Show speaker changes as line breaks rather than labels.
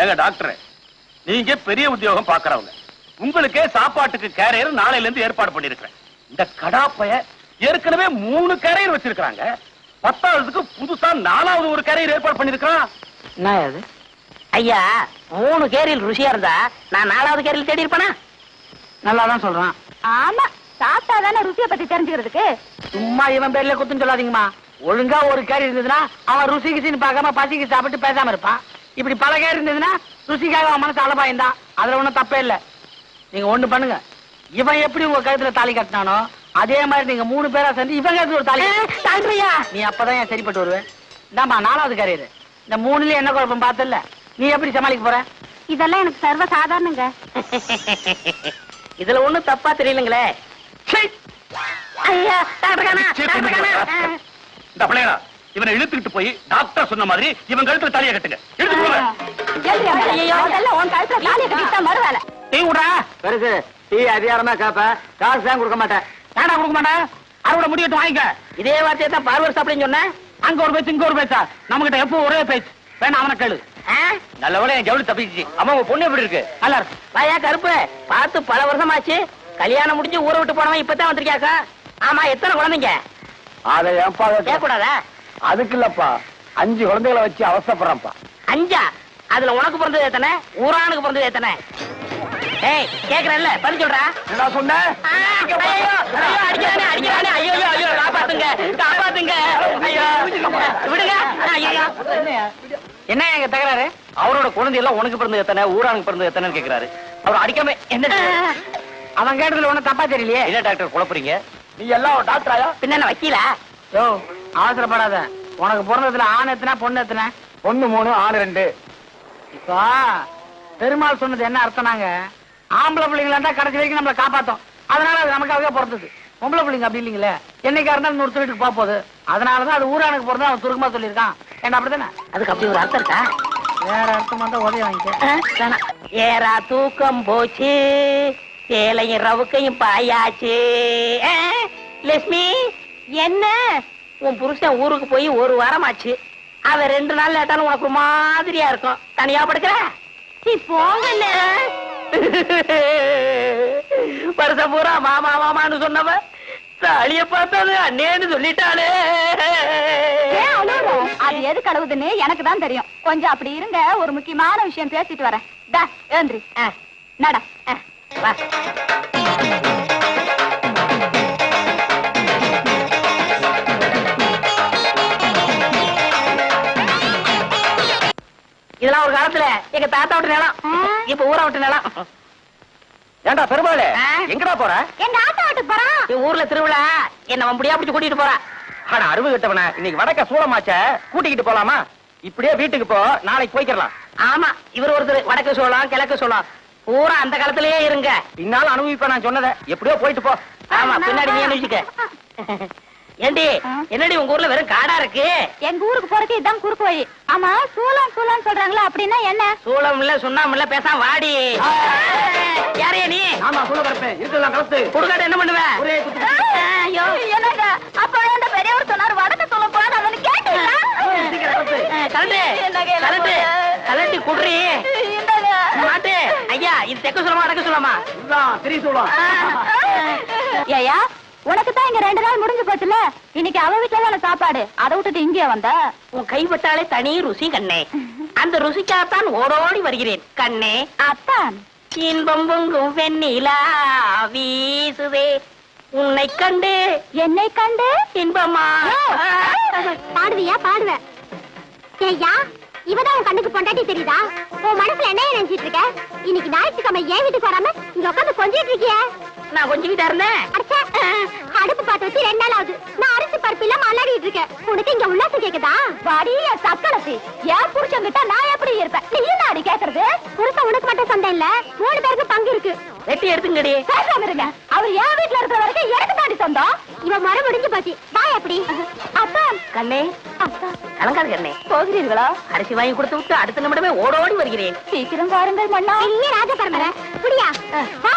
ஏங்க டாக்டர் நீங்க பெரிய உத்தியோகம் பாக்குறவங்க உங்களுக்கே சாப்பாட்டுக்கு கேரியர் நாளையில இருந்து ஏற்பாடு பண்ணிருக்கிறேன் இந்த கடாப்பைய ஏற்கனவே மூணு கேரியர் வச்சிருக்காங்க பத்தாவதுக்கு புதுசா நாலாவது ஒரு கேரியர் ஏற்பாடு பண்ணிருக்கான்
ஐயா மூணு கேரியில் ருசியா இருந்தா நான் நாலாவது கேரியில் தேடி இருப்பேனா? நல்லா தான் சொல்றான்.
ஆமா சாப்பிட்டா தானே ருசியை பத்தி தெரிஞ்சுக்கிறதுக்கு?
சும்மா இவன் பேர்ல குத்துன்னு சொல்லாதீங்கம்மா. ஒழுங்கா ஒரு கேரி இருந்ததுன்னா அவன் ருசி கிசின்னு பார்க்காம பசிக்கு சாப்பிட்டு பேசாம இருப்பான். இப்படி பல கேரி இருந்ததுன்னா ருசிக்காக அவன் மனசு அலபாயந்தான் அதுல ஒண்ணும் தப்பே இல்ல. நீங்க ஒண்ணு பண்ணுங்க. இவன் எப்படி உங்க கழுத்துல தாலி கட்டினானோ அதே மாதிரி நீங்க மூணு பேரா சேர்ந்து இவன் கழுத்துல ஒரு தாலி தாண்டியா நீ அப்பதான் ஏன் சரிப்பட்டு வருவேன். இந்தாம்மா நாலாவது கேரியர் இந்த மூணுல என்ன குழப்பம் பார்த்தல நீ எப்படி சமாளிக்க போற?
இதெல்லாம் எனக்கு சர்வ சாதாரணங்க
இதுல ஒண்ணும் தப்பா தெரியலங்களே. ஐயா டாக்டர்
பிள்ளைகளா இவனை இழுத்துக்கிட்டு போய் டாக்டர் சொன்ன மாதிரி இவன் கழுத்துல தலையை கட்டுங்க.
டீ விடா பெருசு டீ அதிகாரமா கேப்ப. காசு தான் கொடுக்க மாட்டேன். ஏடா கொடுக்க மாட்டேன் அறுவடை முடியட்டும் வாங்கிக்க. இதே வார்த்தையை தான் பார்வர் சாப்பிடுன்னு சொன்னேன். அங்க ஒரு பேச்சு இங்க ஒரு பேச்சா? நம்ம கிட்ட எப்போ ஒரே பேச்சு? வேணா அவனை கேளு.
நல்ல வேலை என் ஜவுளி தப்பிச்சு அம்மா உங்க பொண்ணு எப்படி இருக்கு?
நல்லா இருக்கு வாயா கருப்பு. பார்த்து பல வருஷமாச்சு. கல்யாணம் முடிஞ்சு ஊரை விட்டு போனவன் இப்பதான் வந்திருக்கியாக்கா? ஆமா எத்தனை குழந்தைங்க?
அதை ஏன்பா
கேட்கக்கூடாதா?
அதுக்கு இல்லப்பா அஞ்சு குழந்தைகளை வச்சு அவசரப்படுறேன்ப்பா.
அஞ்சா? அதுல உனக்கு பிறந்தது எத்தனை? ஊரானுக்கு பிறந்தது எத்தனை? ஏய் கேக்குறேன்ல பதில் சொல்றா.
என்ன சொன்ன?
ஆ, ஐயோ, அடிக்கிறானே, அடிக்கிறானே, ஐயோ, ஐயோ, ஐயோ, காப்பாத்துங்க, காப்பாத்துங்க, ஐயோ, விடுங்க, ஐயோ. என்ன எங்க தகராறு?
அவரோட குழந்தை எல்லாம் உனக்கு பிறந்தது எத்தனை? ஊரானுக்கு பிறந்தது எத்தனைன்னு கேக்குறாரு. அவர் அடிக்காம என்ன?
அவன் கேட்டதுல ஒண்ணும் தப்பா தெரியலையே.
என்ன டாக்டர் குழப்பறீங்க? நீ எல்லாம் டாக்டராயா
பின்ன என்ன வக்கீலா? யோ அவசரப்படாத. உனக்கு பிறந்ததுல ஆண் எத்தனை பொண்ணு எத்தனை?
ஒண்ணு மூணு ஆறு ரெண்டு.
இப்போ பெருமாள் சொன்னது என்ன அர்த்தம்னாங்க ஆம்பளை பிள்ளைங்களா இருந்தா கடைசி வரைக்கும் நம்மளை காப்பாத்தும். அதனால அது நமக்காகவே பிறந்தது. பொம்பளை பிள்ளைங்க அப்படி இல்லைங்களே? என்னைக்கா இருந்தாலும் இன்னொரு வீட்டுக்கு போக போகுது அதனாலதான் அது ஊரானுக்கு பிறந்தா அவன் சுருக்கமா சொல்லியிருக்கான். ஏன்டா அப்படிதானே? அதுக்கு அப்படி ஒரு அர்த்தம் இருக்கா? வேற அர்த்தம் வந்தா உதவி வாங்கிக்க. ஏரா தூக்கம் போச்சு. சேலையும் ரவுக்கையும் பாயாச்சு. லட்சுமி
என்ன?
உன் புருஷன் ஊருக்கு போய் ஒரு வாரமாச்சு. அவன் ரெண்டு நாள் லேட்டாலும் உனக்கு ஒரு மாதிரியா இருக்கும். தனியா படுக்கிற?
நீ போங்கண்ண.
வருஷம் பூரா மாமா மாமான்னு சொன்னவ. தாலிய பார்த்தது அண்ணேன்னு சொல்லிட்டாளே?
அது எது கழுவுதுன்னு எனக்கு தான் தெரியும். கொஞ்சம் அப்படி இருங்க ஒரு முக்கியமான விஷயம் பேசிட்டு வரேன். டா ஏந்திரி.
ஆ,
நடா.
வா. இதெல்லாம் ஒரு காலத்துல எங்க தாத்தா விட்டு நிலம். இப்ப ஊரை விட்டு நிலம்.
ஏண்டா பெருமாளே? எங்கடா போற?
எங்க ஆத்தா வீட்டுக்கு போறான்.
ஊர்ல திருவிழா. என்ன முடியா பிடிச்சு கூட்டிட்டு போறா.
ஆனா அருவு கிட்டவன. இன்னைக்கு வடக்க சூளமாச்ச. கூட்டிக்கிட்டு போலாமா? இப்படியே வீட்டுக்கு போ. நாளைக்கு போய்க்கிறலாம்
ஆமா இவர் ஒருத்தர். வடக்கு சோளம் கிழக்கு சோளம். பூரா அந்த காலத்திலேயே இருங்க.
பின்னால அனுபவிப்ப நான் சொன்னதை. எப்படியோ போயிட்டு போ.
ஆமா பின்னாடி நீ அனுப்பிச்சுக்க ஏண்டி? என்னடி உங்க ஊர்ல வெறும் காடா இருக்கு?
எங்க ஊருக்கு போறதுக்கு இதான் குறுக்கு வழி. ஆமா சூளம் சூளம் சொல்றாங்களா அப்படின்னா என்ன?
சூளம் இல்ல சுண்ணாம இல்ல பேசாம வாடி. யாரையா நீ?
ஆமா சொல்ல கருப்பேன் இருக்கலாம் கலத்து.
குடுக்காட்ட என்ன பண்ணுவ?
ஒரே குத்து
ஐயோ என்னங்க? அப்ப அந்த பெரியவர் சொன்னார் வடக்கு சொல்ல போன அவனு கேட்டீங்களா
கலட்டு. குடுறி. மாட்டு. ஐயா இது தெக்க சொல்லமா வடக்கு சொல்லமா
திரி சூளம்.
ஏயா உனக்கு தான் இங்க ரெண்டு நாள் முடிஞ்சு போச்சுல இன்னைக்கு அவ வீட்டுல தானே சாப்பாடு? அதை விட்டுட்டு இங்கே வந்த?
உன் கைப்பட்டாலே தனி ருசி கண்ணே. அந்த ருசிக்காகத்தான் ஓடோடி வருகிறேன் கண்ணே.
அத்தான்.
இன்பம் பொங்கும் வெண்ணிலா வீசுதே. உன்னை கண்டு
என்னை கண்டு?
இன்பமா?
பாடுவியா? பாடுவேன் ஏய்யா இவதான் உன் கண்ணுக்கு பொண்டாட்டி தெரியுதா? உன் மனசுல என்ன நினைச்சிட்டு இருக்க? இன்னைக்கு ஞாயிற்றுக்கிழமை ஏன் வீட்டுக்கு வராம இங்க உட்காந்து கொஞ்சிட்டு இருக்கிய?
நான் கொஞ்சம் வீட்டா இருந்தேன்
அடுப்பு பாத்து வச்சு ரெண்டு நாள் ஆகுது. நான் அரிசி பருப்பு இல்லாம அல்லாடிட்டு இருக்கேன். உனக்கு இங்க உல்லாசம் கேக்குதா? வடிய சக்களத்தி ஏன் புருஷன் கிட்ட நான் எப்படி இருப்பேன்? நீ நாடி கேக்குறது? புருஷன் உனக்கு மட்டும் சொந்தம் இல்ல. மூணு பேருக்கு பங்கு இருக்கு.
வெட்டி எடுத்துங்கடி.
பேசாம இருங்க. அவர் என் வீட்டுல இருக்கிற வரைக்கும் எனக்கு தாண்டி சொந்தம். இவன் மரம் முடிஞ்சு போச்சு. வா எப்படி அப்பா.
கண்ணே. கலங்காது கண்ணே.
போகிறீர்களா?
அரிசி வாங்கி கொடுத்து விட்டு அடுத்த நிமிடமே ஓடோடி வருகிறேன்.
சீக்கிரம் வாருங்கள் மன்னா. இல்ல ராஜ பரம்பரை. புடியா. வா.